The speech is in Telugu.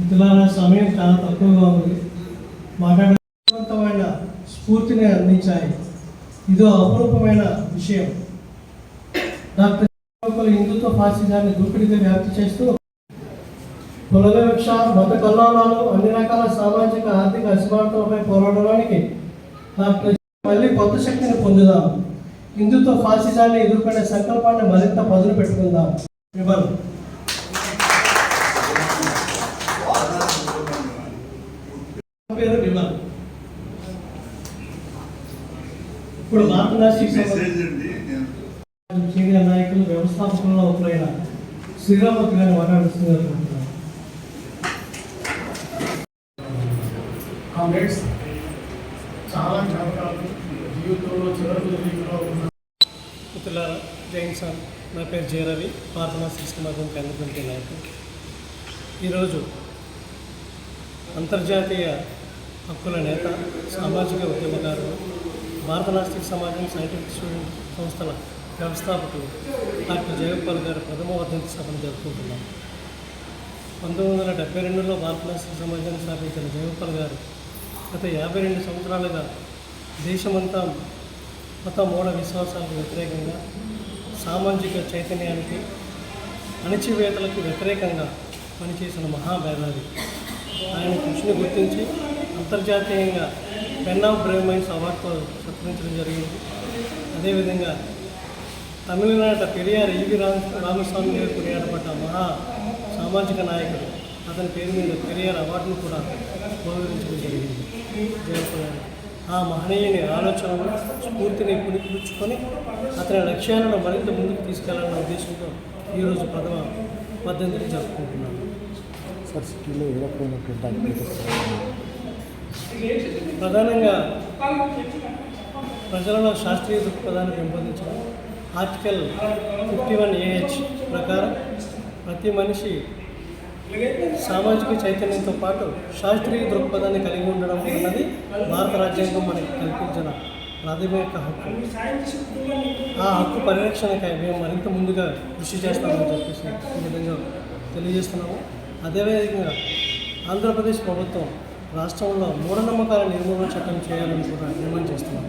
మిత్రులారా సమయం చాలా తక్కువగా ఉంది. మాట్లాడవంతమైన స్ఫూర్తిని అందించాయి. ఇదో అపురూపమైన విషయం. డాక్టర్ హిందుత్వ ఫాసిజాన్ని దూకుడిగా వ్యాప్తి చేస్తూ కుల వివక్ష మత కల్లోలాలు అన్ని రకాల సామాజిక ఆర్థిక అసమానతలపై పోరాడడానికి డాక్టర్ మళ్ళీ కొత్త శక్తిని పొందుదాం. హిందుత్వ ఫాసిజాన్ని ఎదుర్కొనే సంకల్పాన్ని మరింత పదును పెట్టుకుందాం. విమల్ పేరు విమల్. ఇప్పుడు భారత సీనియర్ నాయకులు వ్యవస్థాపకుల్లో ఒకరైన శ్రీరామూర్తి గారిని మాట్లాడుతున్నారు. కామ్రేడ్స్ చాలా జ్ఞాపకాలు. జీవితంలో చివరి ఉన్న మిత్రులారా జైన్ సార్ నా పేరు జయరవి ప్రార్థనా కేంద్ర కమిటీ నాయకుడు. ఈరోజు అంతర్జాతీయ హక్కుల నేత సామాజిక ఉద్యమకారులు భారత నాస్తిక సమాజం సైంటిఫిక్ స్టూడెంట్ సంస్థల వ్యవస్థాపకులు డాక్టర్ జయగోపాల్ గారి ప్రథమ వర్ధంతి సభను జరుపుకుంటున్నాం పంతొమ్మిది వందల డెబ్బై రెండులో భారత నాస్తిక సమాజాన్ని స్థాపించిన జయగోపాల్ గారు గత యాభై రెండు సంవత్సరాలుగా దేశమంతా మత మూఢ విశ్వాసాలకు వ్యతిరేకంగా సామాజిక చైతన్యానికి అణచివేతలకు వ్యతిరేకంగా పనిచేసిన మహాభేదాది ఆయన కృషిని గుర్తించి అంతర్జాతీయంగా పెన్ ఆఫ్ బ్రేవ్ మైండ్స్ అవార్డుతో సత్కరించడం జరిగింది. అదేవిధంగా తమిళనాట పెరియార్ ఈవి రామ రామస్వామి గారు కొనియాడబడ్డ మహా సామాజిక నాయకుడు. అతని పేరు మీద పెరియార్ అవార్డును కూడా గౌరవించడం జరిగింది. జయపాల్ ఆ మహనీయుని ఆలోచనలు స్ఫూర్తిని పుణిపుచ్చుకొని అతని లక్ష్యాలను మరింత ముందుకు తీసుకెళ్ళాలన్న ఉద్దేశంతో ఈరోజు ప్రథమ పద్ధతిని జరుపుకుంటున్నాను సార్ సిటీలో ఏ ప్రధానంగా ప్రజలలో శాస్త్రీయ దృక్పథాన్ని పెంపొందించడం ఆర్టికల్ ఫిఫ్టీ వన్ ఏహెచ్ ప్రకారం ప్రతి మనిషి సామాజిక చైతన్యంతో పాటు శాస్త్రీయ దృక్పథాన్ని కలిగి ఉండడం అన్నది భారత రాజ్యాంగం మనకి కల్పించిన ప్రాథమిక హక్కు. ఆ హక్కు పరిరక్షణకై మేము మరింత ముందుగా కృషి చేస్తామని చెప్పేసి ఈ విధంగా తెలియజేస్తున్నాము. అదేవిధంగా ఆంధ్రప్రదేశ్ ప్రభుత్వం రాష్ట్రంలో మూఢనమ్మకాల నిర్మూలన చట్టం చేయాలని కూడా డిమాండ్ చేస్తున్నాం